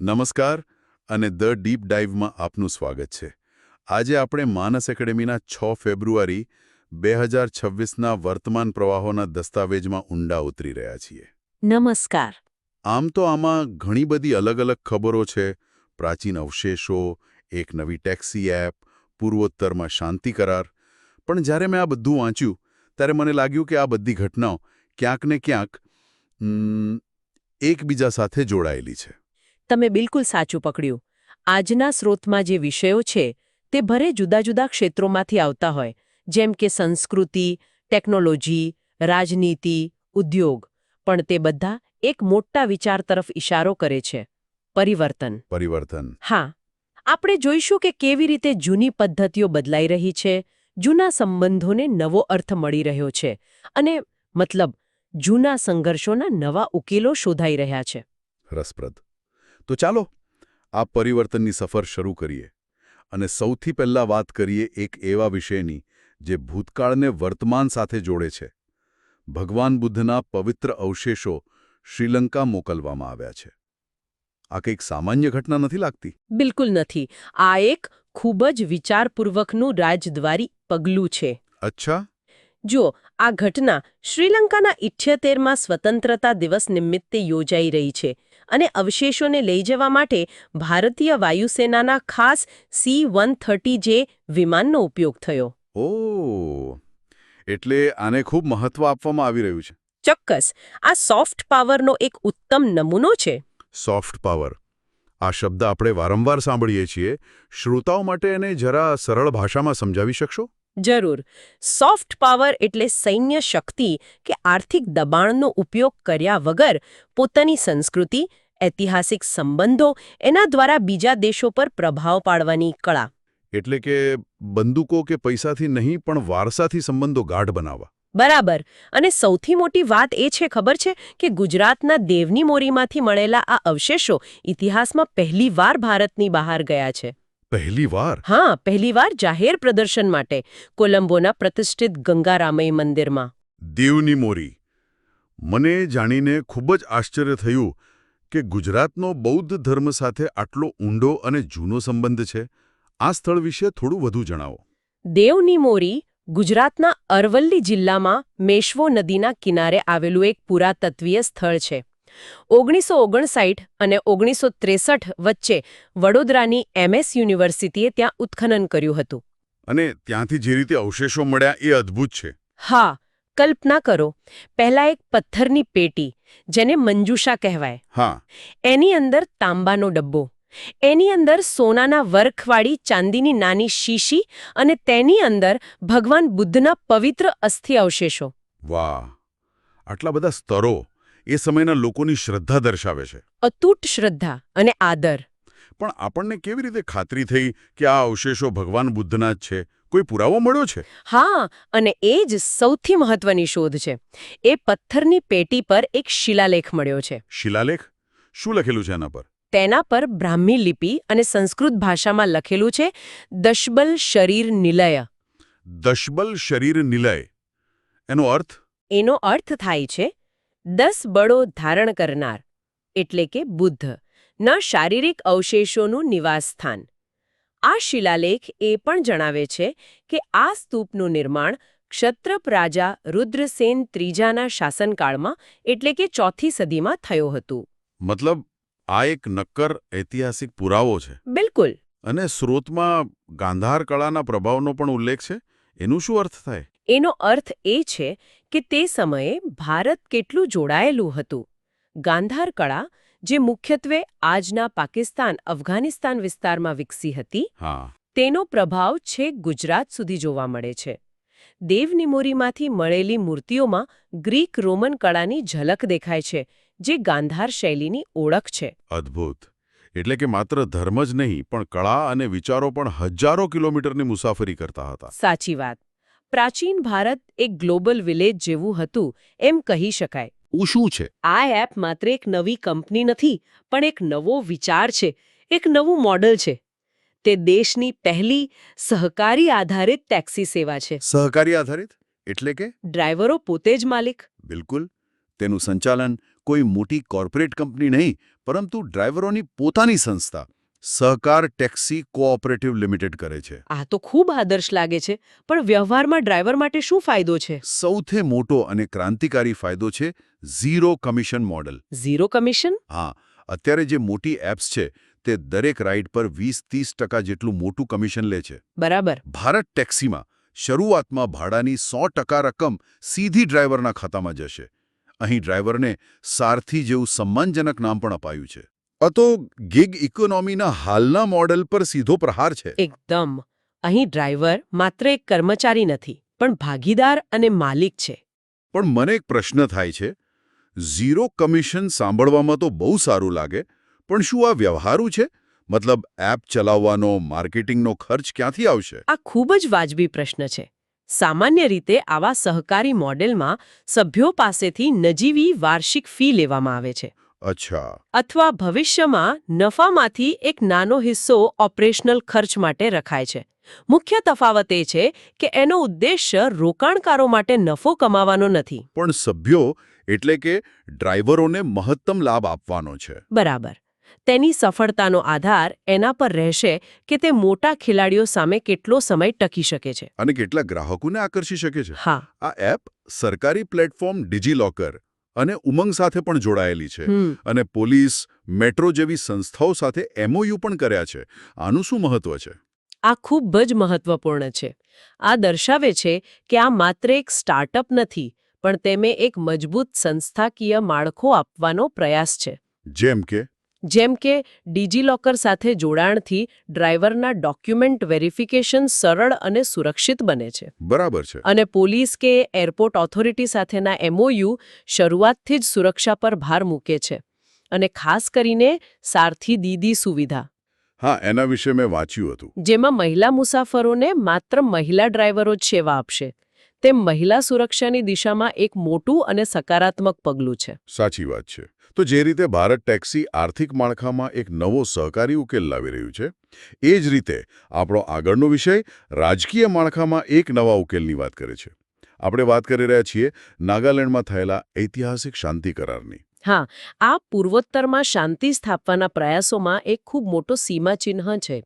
નમસ્કાર અને the deep ડાઇવમાં આપનું સ્વાગત છે. આજે આપણે માનસ એકેડેમીના છ ફેબ્રુઆરી બે હજાર છવ્વીસના વર્તમાન પ્રવાહોના દસ્તાવેજમાં ઊંડા ઉતરી રહ્યા છીએ. નમસ્કાર. આમ તો આમાં ઘણી બધી અલગ અલગ ખબરો છે. પ્રાચીન અવશેષો એક નવી ટેક્સી એપ પૂર્વોત્તરમાં શાંતિ કરાર. પણ જ્યારે મેં આ બધું વાંચ્યું ત્યારે મને લાગ્યું કે આ બધી ઘટનાઓ ક્યાંક ને ક્યાંક એકબીજા સાથે જોડાયેલી છે. તમે બિલકુલ સાચું પકડ્યું. આજના સ્રોતમાં જે વિષયો છે તે ભરે જુદા જુદા ક્ષેત્રોમાંથી આવતા હોય જેમ કે સંસ્કૃતિ ટેકનોલોજી રાજનીતિ ઉદ્યોગ પણ તે બધા એક મોટા વિચાર તરફ ઇશારો કરે છે. પરિવર્તન. પરિવર્તન. હા. આપણે જોઈશું કે કેવી રીતે જૂની પદ્ધતિઓ બદલાઈ રહી છે જૂના સંબંધોને નવો અર્થ મળી રહ્યો છે અને મતલબ જૂના સંઘર્ષોના નવા ઉકેલો શોધાઈ રહ્યા છે. રસપ્રદ. તો ચાલો આ પરિવર્તનની સફર શરૂ કરીએ અને સૌથી પહેલા વાત કરીએ એક એવા વિષયની જે ભૂતકાળને વર્તમાન સાથે જોડે છે. ભગવાન બુદ્ધના પવિત્ર અવશેષો શ્રીલંકા મોકલવામાં આવ્યા છે. આ કંઈક સામાન્ય ઘટના નથી લાગતી? બિલકુલ નથી. આ એક ખૂબ જ વિચારપૂર્વકનું રાજદ્વારી પગલું છે. અચ્છા. જો આ ઘટના શ્રીલંકાના ઇઠ્યોતેરમાં સ્વતંત્રતા દિવસ નિમિત્તે યોજાઈ રહી છે. અને અવશેષોને લઈ જવા માટે ભારતીય વાયુસેનાના ખાસ સી વન થર્ટી જે વિમાનનો ઉપયોગ થયો. ઓ એટલે આને ખૂબ મહત્વ આપવામાં આવી રહ્યું છે. ચોક્કસ. આ સોફ્ટ પાવરનો એક ઉત્તમ નમૂનો છે. Soft power. આ શબ્દ આપણે વારંવાર સાંભળીએ છીએ. શ્રોતાઓ માટે એને જરા સરળ ભાષામાં સમજાવી શકશો? જરૂર. સોફ્ટ પાવર એટલે સૈન્ય શક્તિ કે આર્થિક દબાણનો ઉપયોગ કર્યા વગર પોતાની સંસ્કૃતિ ઐતિહાસિક સંબંધો એના દ્વારા બીજા દેશો પર પ્રભાવ પાડવાની કળા. એટલે કે બંદૂકો કે પૈસાથી નહીં પણ વારસાથી સંબંધો ગાઢ બનાવવા. બરાબર. અને સૌથી મોટી વાત એ છે ખબર છે કે ગુજરાતના દેવની મોરીમાંથી મળેલા આ અવશેષો ઇતિહાસમાં પહેલીવાર ભારતની બહાર ગયા છે. પહેલી વાર? હા પહેલીવાર જાહેર પ્રદર્શન માટે કોલંબોના પ્રતિષ્ઠિત ગંગારામય મંદિરમાં. દેવની મોરી. મને જાણીને ખૂબ જ આશ્ચર્ય થયું કે ગુજરાતનો બૌદ્ધ ધર્મ સાથે આટલો ઊંડો અને જૂનો સંબંધ છે. આ સ્થળ વિશે થોડું વધુ જણાવો. દેવની મોરી ગુજરાતના અરવલ્લી જિલ્લામાં મેશ્વો નદીના કિનારે આવેલું એક પુરાતત્વીય સ્થળ છે. ઓગણીસો ઓગણસાઠ અને ઓગણીસો ત્રેસઠ વચ્ચે વડોદરાની એમએસ યુનિવર્સિટીએ ત્યાં ઉત્ખનન કર્યું હતું. અને ત્યાંથી જે રીતે અવશેષો મળ્યા એ અદ્ભુત છે. હા કલ્પના કરો પહેલા એક પથ્થરની પેટી જેને મંજુષા કહેવાય. હા. એની અંદર તાંબાનો ડબ્બો એની અંદર સોનાના વર્ખવાળી ચાંદીની નાની શીશી અને તેની અંદર ભગવાન બુદ્ધના પવિત્ર અસ્થિ અવશેષો. વાહ આટલા બધા સ્તરો એ સમયના લોકોની શ્રદ્ધા દર્શાવે છે. અતૂટ શ્રદ્ધા અને આદર. પણ આપણને કેવી રીતે ખાતરી થઈ કે આ અવશેષો ભગવાન બુદ્ધના જ છે? કોઈ પુરાવો મળ્યો છે? હા અને એ જ સૌથી મહત્વની શોધ છે. એ પથ્થરની પેટી પર એક શિલાલેખ મળ્યો છે. શિલાલેખ? શું લખેલું છે એના પર? તેના પર બ્રાહ્મી લિપિ અને સંસ્કૃત ભાષામાં લખેલું છે દશબલ શરીર નિલય. દશબલ શરીર નિલય. એનો અર્થ? એનો અર્થ થાય છે દસ બળો ધારણ કરનાર એટલે કે બુદ્ધ ન શારીરિક અવશેષોનું નિવાસસ્થાન. આ શિલાલેખ એ પણ જણાવે છે કે આ સ્તૂપનું નિર્માણ ક્ષત્રપ રાજા રુદ્રસેન ત્રીજાના શાસનકાળમાં એટલે કે ચોથી સદીમાં થયું હતું. મતલબ આ એક નક્કર ઐતિહાસિક પુરાવો છે. બિલકુલ. અને સ્રોતમાં ગાંધાર કળાના પ્રભાવનો પણ ઉલ્લેખ છે? એનું શું અર્થ થાય? એનો અર્થ એ છે કે તે સમયે ભારત કેટલું જોડાયેલું હતું. ગાંધાર કળા જે મુખ્યત્વે આજના પાકિસ્તાન અફઘાનિસ્તાન વિસ્તારમાં વિકસી હતી તેનો પ્રભાવ છેક ગુજરાત સુધી જોવા મળે છે. દેવનિમોરીમાંથી મળેલી મૂર્તિઓમાં ગ્રીક રોમન કળાની ઝલક દેખાય છે જે ગાંધાર શૈલીની ઓળખ છે. અદ્ભુત. એટલે કે માત્ર ધર્મ જ નહીં પણ કળા અને વિચારો પણ હજારો કિલોમીટરની મુસાફરી કરતા હતા. સાચી વાત. પ્રાચીન ભારત એક ગ્લોબલ વિલેજ જેવું હતું એમ કહી શકાય. હું શું છે? આ એપ માત્ર એક નવી કંપની નથી પણ એક નવો વિચાર છે એક નવું મોડલ છે. તે દેશની પહેલી સહકારી આધારિત ટેક્સી સેવા છે. સહકારી આધારિત? એટલે કે? ડ્રાઈવરો પોતે જ માલિક. બિલકુલ. તેનું સંચાલન કોઈ મોટી કોર્પોરેટ કંપની નહીં પરંતુ ડ્રાઈવરોની પોતાની સંસ્થા. સહકાર ટેક્સી કોઓપરેટિવ લિમિટેડ કરે છે. આ તો ખૂબ આદર્શ લાગે છે પણ વ્યવહારમાં ડ્રાઈવર માટે શું ફાયદો છે? સૌથી મોટો અને ક્રાંતિકારી ફાયદો છે zero commission model. Zero commission? હા અત્યારે જે મોટી એપ્સ છે તે દરેક રાઇડ પર વીસ ત્રીસ ટકા જેટલું મોટું કમિશન લે છે. બરાબર. ભારત ટેક્સીમાં શરૂઆતમાં ભાડાની સો ટકા રકમ સીધી ડ્રાઈવરના ખાતામાં જશે. અહીં ડ્રાઈવરને સારથી જેવું સન્માનજનક નામ પણ અપાયું છે. આ તો ગિગ ઇકોનોમીના હાલના મોડેલ પર સીધો પ્રહાર છે. એકદમ. અહીં ડ્રાઈવર માત્ર એક કર્મચારી નથી પણ ભાગીદાર અને માલિક છે. પણ મને એક પ્રશ્ન થાય છે. ઝીરો કમિશન સાંભળવામાં તો બહુ સારું લાગે પણ શું આ વ્યવહારુ છે? મતલબ એપ ચલાવવાનો માર્કેટિંગનો ખર્ચ ક્યાંથી આવશે? આ ખૂબ જ વાજબી પ્રશ્ન છે. સામાન્ય રીતે આવા સહકારી મોડેલમાં સભ્યો પાસેથી નજીવી વાર્ષિક ફી લેવામાં આવે છે. અચ્છા. અથવા ભવિષ્યમાં નફામાંથી એક નાનો હિસ્સો ઓપરેશનલ ખર્ચ માટે રખાય છે. મુખ્ય તફાવત એ છે કે એનો ઉદ્દેશ્ય રોકાણકારો માટે નફો કમાવાનો નથી. પણ સભ્યો એટલે કે ડ્રાઈવરોને મહત્તમ લાભ આપવાનો છે. બરાબર. તેની સફળતાનો આધાર એના પર રહેશે કે તે મોટા ખેલાડીઓ સામે કેટલો સમય ટકી શકે છે. અને કેટલા ગ્રાહકોને આકર્ષી શકે છે. હા. આ એપ સરકારી પ્લેટફોર્મ ડિજીલોકર અને ઉમંગ સાથે પણ જોડાયેલી છે. અને પોલીસ મેટ્રો જેવી સંસ્થાઓ સાથે એમઓયુ પણ કર્યા છે. આનું શું મહત્વ છે? આ ખૂબ જ મહત્વપૂર્ણ છે. આ દર્શાવે છે કે આ માત્ર એક સ્ટાર્ટઅપ નથી પણ તેમે એક મજબૂત સંસ્થાકીય માળખો આપવાનો પ્રયાસ છે. જેમ કે? જેમ કે ડિજીલોકર સાથે જોડાણથી ડ્રાઈવરના ડોક્યુમેન્ટ વેરિફિકેશન સરળ અને સુરક્ષિત બને છે. બરાબર છે. અને પોલીસ કે એરપોર્ટ ઓથોરિટી સાથેના એમઓયુ શરૂઆતથી જ સુરક્ષા પર ભાર મૂકે છે અને ખાસ કરીને સારથી દીદી સુવિધા. હા એના વિશે મેં વાંચ્યું હતું. જેમાં મહિલા મુસાફરોને માત્ર મહિલા ડ્રાઈવરો જ સેવા આપશે. તે મહિલા સુરક્ષાની દિશામાં એક મોટું અને સકારાત્મક પગલું છે. સાચી વાત છે. તો જે રીતે ભારત ટેક્સી આર્થિક માળખામાં એક નવો સહકારી ઉકેલ લાવી રહ્યું છે એ જ રીતે આપણો આગળનો વિષય રાજકીય માળખામાં એક નવા ઉકેલની વાત કરે છે. આપણે વાત કરી રહ્યા છીએ નાગાલેન્ડમાં થયેલા ઐતિહાસિક શાંતિ કરારની. હા આ પૂર્વોત્તરમાં શાંતિ સ્થાપવાના પ્રયાસોમાં એક ખૂબ મોટો સીમાચિહ્ન છે.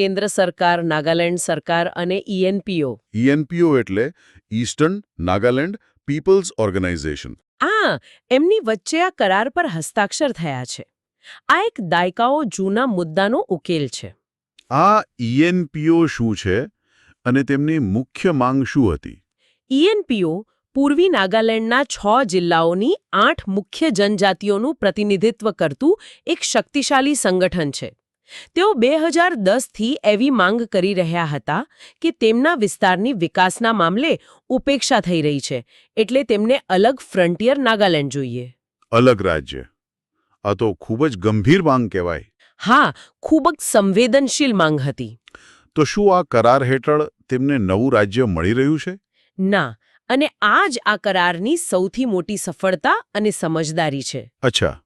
કેન્દ્ર સરકાર નાગાલેન્ડ સરકાર અને ઈએનપીઓ ઈએનપીઓ એટલે ઈસ્ટર્ન નાગાલેન્ડ પીપલ્સ ઓર્ગેનાઇઝેશન આ એમની વચ્ચે આ કરાર પર હસ્તાક્ષર થયા છે. આ એક દાયકાઓ જૂના મુદ્દાનો ઉકેલ છે. આ ઈએનપીઓ શું છે અને તેમની મુખ્ય માંગ શું હતી? ઈએનપીઓ પૂર્વી નાગાલેન્ડના છ જિલ્લાઓની આઠ મુખ્ય જનજાતિઓનું પ્રતિનિધિત્વ કરતું એક શક્તિશાળી સંગઠન છે. તેઓ બે હજાર દસથી એવી માંગ કરી રહ્યા હતા કે તેમના વિસ્તારની વિકાસના મામલે ઉપેક્ષા થઈ રહી છે એટલે તેમને અલગ ફ્રન્ટિયર નાગાલેન્ડ જોઈએ. અલગ રાજ્ય. આ તો ખૂબ જ ગંભીર માંગ કહેવાય. હા ખૂબ જ સંવેદનશીલ માંગ હતી. તો શું આ કરાર હેઠળ તેમને નવું રાજ્ય મળી રહ્યું છે? ના અને આ જ આ કરારની સૌથી મોટી સફળતા અને સમજદારી છે. અચ્છા.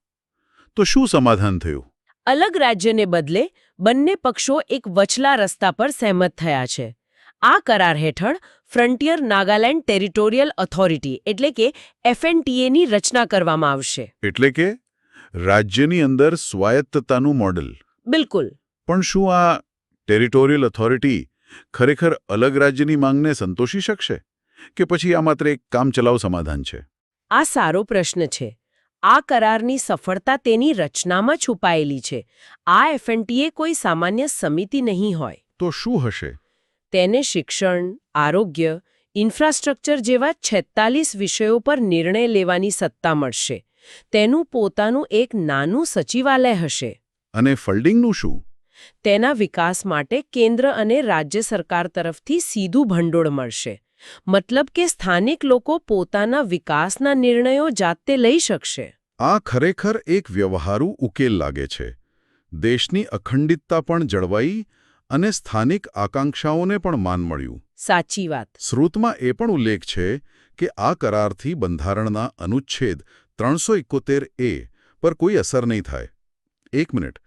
તો શું સમાધાન થયું? અલગ રાજ્યને બદલે બંને પક્ષો એક વચલા રસ્તા પર સહેમત થયા છે. આ કરાર હેઠળ ફ્રન્ટિયર નાગાલેન્ડ ટેરિટોરિયલ ઓથોરિટી એટલે કે એફએનટીએની રચના કરવામાં આવશે. એટલે કે રાજ્યની અંદર સ્વાયત્તતાનું મોડલ. બિલકુલ. પણ શું આ ટેરિટોરિયલ ઓથોરિટી ખરેખર અલગ રાજ્યની માંગને સંતોષી શકશે? કે પછી આ માત્ર એક કામચલાઉ સમાધાન છે? આ સારો પ્રશ્ન છે. આ કરારની સફળતા તેની રચનામાં છુપાયેલી છે. આ એફએનટીએ કોઈ સામાન્ય સમિતિ નહીં હોય. તો શું હશે? તેને શિક્ષણ આરોગ્ય ઇન્ફ્રાસ્ટ્રક્ચર જેવા છેતાલીસ વિષયો પર નિર્ણય લેવાની સત્તા મળશે. તેનું પોતાનું એક નાનું સચિવાલય હશે. અને ફલ્ડિંગનું શું? તેના વિકાસ માટે કેન્દ્ર અને રાજ્ય સરકાર તરફથી સીધું ભંડોળ મળશે. મતલબ કે સ્થાનિક લોકો પોતાના વિકાસના નિર્ણયો જાતે લઈ શકશે. આ ખરેખર એક વ્યવહારુ ઉકેલ લાગે છે. દેશની અખંડિતતા પણ જળવાઈ અને સ્થાનિક આકાંક્ષાઓને પણ માન મળ્યું. સાચી વાત. શ્રુતમાં એ પણ ઉલ્લેખ છે કે આ કરારથી બંધારણના અનુચ્છેદ ત્રણસો એકોતેર એ પર કોઈ અસર નહીં થાય. એક મિનિટ.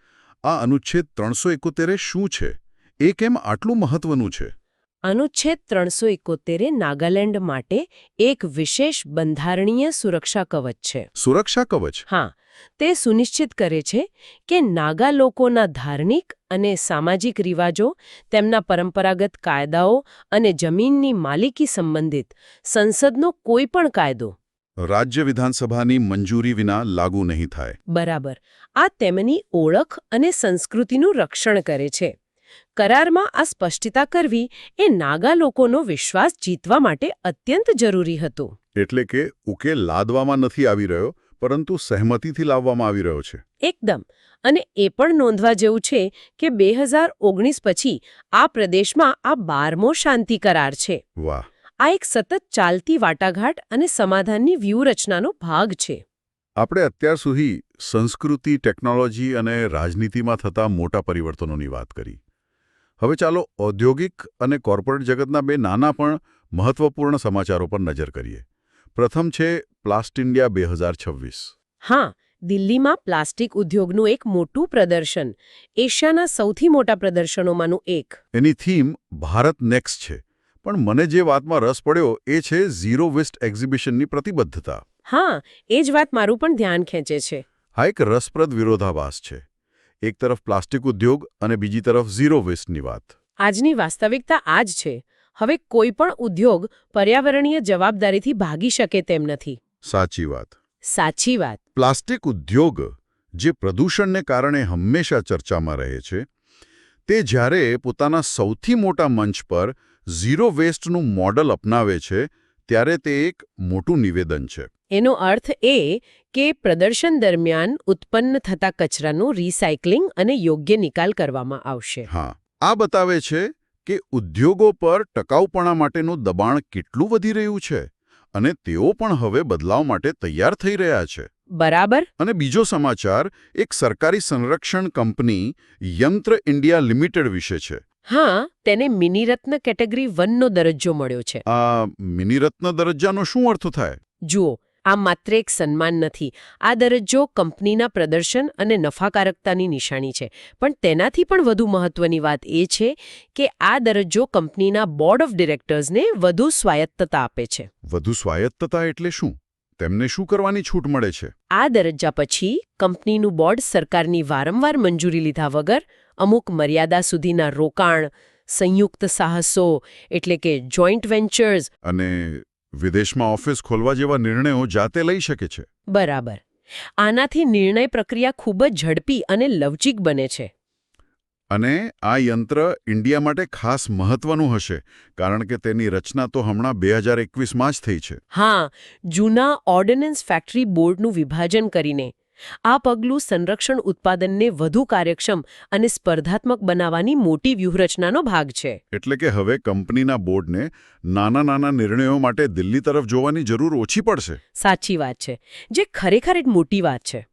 આ અનુચ્છેદ ત્રણસો એકોતેરે શું છે? એ કેમ આટલું મહત્વનું છે? અનુચ્છેદ ત્રણસો એકોતેરે નાગાલેન્ડ માટે એક વિશેષ બંધારણીય સુરક્ષા કવચ છે. સુરક્ષા કવચ? હા તે સુનિશ્ચિત કરે છે કે નાગા લોકોના ધાર્મિક અને સામાજિક રિવાજો તેમના પરંપરાગત કાયદાઓ અને જમીનની માલિકી સંબંધિત સંસદનો કોઈ પણ કાયદો. રાજ્ય વિધાનસભાની મંજૂરી વિના લાગુ નહીં થાય. બરાબર. આ તેમની ઓળખ અને સંસ્કૃતિનું રક્ષણ કરે છે. કરારમાં આ સ્પષ્ટતા કરવી એ નાગા લોકોનો વિશ્વાસ જીતવા માટે અત્યંત જરૂરી હતો. એટલે કે ઉકેલ લાદવામાં નથી આવી રહ્યો પરંતુ સહમતિથી લાવવામાં આવી રહ્યો છે. એકદમ. અને એ પણ નોંધવા જેવું છે કે બે હજાર ઓગણીસ પછી આ પ્રદેશમાં આ બારમો શાંતિ કરાર છે. વાહ. આ એક સતત ચાલતી વાટાઘાટ અને સમાધાનની વ્યૂહરચનાનો ભાગ છે. આપણે અત્યાર સુધી સંસ્કૃતિ ટેકનોલોજી અને રાજનીતિમાં થતા મોટા પરિવર્તનોની વાત કરી. હવે ચાલો ઔદ્યોગિક અને કોર્પોરેટ જગતના બે નાના પણ મહત્વપૂર્ણ સમાચારો પર નજર કરીએ. પ્રથમ છે પ્લાસ્ટ ઇન્ડિયા બે હા દિલ્હીમાં પ્લાસ્ટિક ઉદ્યોગનું એક મોટું પ્રદર્શન એશિયાના સૌથી મોટા પ્રદર્શનોમાંનું એક. એની થીમ ભારત નેક્સ્ટ છે પણ મને જે વાતમાં રસ પડ્યો એ છે ઝીરો વેસ્ટ એક્ઝિબિશનની પ્રતિબદ્ધતા. હા એ જ વાત મારું પણ ધ્યાન ખેંચે છે. આ એક રસપ્રદ વિરોધાભાસ છે. એક તરફ પ્લાસ્ટિક ઉદ્યોગ અને બીજી તરફ ઝીરો વેસ્ટની વાત. આજની વાસ્તવિકતા આ જ છે. હવે કોઈ પણ ઉદ્યોગ પર્યાવરણીય જવાબદારીથી ભાગી શકે તેમ નથી. સાચી વાત. સાચી વાત. પ્લાસ્ટિક ઉદ્યોગ જે પ્રદૂષણને કારણે હંમેશા ચર્ચામાં રહે છે તે જ્યારે પોતાના સૌથી મોટા મંચ પર ઝીરો વેસ્ટનું મોડલ અપનાવે છે ત્યારે તે એક મોટું નિવેદન છે. એનો અર્થ એ કે પ્રદર્શન દરમિયાન ઉત્પન્ન થતા કચરાનું રિસાયકલિંગ અને યોગ્ય નિકાલ કરવામાં આવશે. હા આ બતાવે છે કે ઉદ્યોગો પર ટકાઉપણા માટેનું દબાણ કેટલું વધી રહ્યું છે અને તેઓ પણ હવે બદલાવ માટે તૈયાર થઈ રહ્યા છે. બરાબર. અને બીજો સમાચાર એક સરકારી સંરક્ષણ કંપની યંત્ર ઇન્ડિયા લિમિટેડ વિશે છે. હા તેને મિનિરત્ન કેટેગરી વનનો દરજ્જો મળ્યો છે. આ મિનિરત્ન દરજ્જાનો શું અર્થ થાય? જુઓ આ માત્ર એક સન્માન નથી. આ દરજ્જો કંપનીના પ્રદર્શન અને નફાકારકતાની નિશાની છે. પણ તેનાથી પણ વધુ મહત્વની વાત એ છે કે આ દરજ્જો કંપનીના બોર્ડ ઓફ ડિરેક્ટર્સને વધુ સ્વાયત્તતા આપે છે. વધુ સ્વાયત્તતા એટલે શું? તેમને શું કરવાની છૂટ મળે છે? આ દરજ્જા પછી કંપનીનું બોર્ડ સરકારની વારંવાર મંજૂરી લીધા વગર અમુક મર્યાદા સુધીના રોકાણ સંયુક્ત સાહસો એટલે કે જોઈન્ટ વેન્ચર્સ અને વિદેશમાં ઓફિસ ખોલવા જેવા નિર્ણયો જાતે લઈ શકે છે. બરાબર. આનાથી નિર્ણય પ્રક્રિયા ખૂબ જ ઝડપી અને લવચીક બને છે. અને આ યંત્ર ઇન્ડિયા માટે ખાસ મહત્વનું હશે કારણ કે તેની રચના તો હમણાં બે હજાર એકવીસમાં જ થઈ છે. હા જૂના ઓર્ડિનન્સ ફેક્ટરી બોર્ડનું વિભાજન કરીને આ પગલું સંરક્ષણ ઉત્પાદનને વધુ કાર્યક્ષમ અને સ્પર્ધાત્મક બનાવવાની મોટી વ્યૂહરચનાનો ભાગ છે. એટલે કે હવે કંપનીના બોર્ડને નાના નાના નિર્ણયો માટે દિલ્હી તરફ જોવાની જરૂર ઓછી પડશે. સાચી વાત છે. જે ખરેખર એક મોટી વાત છે.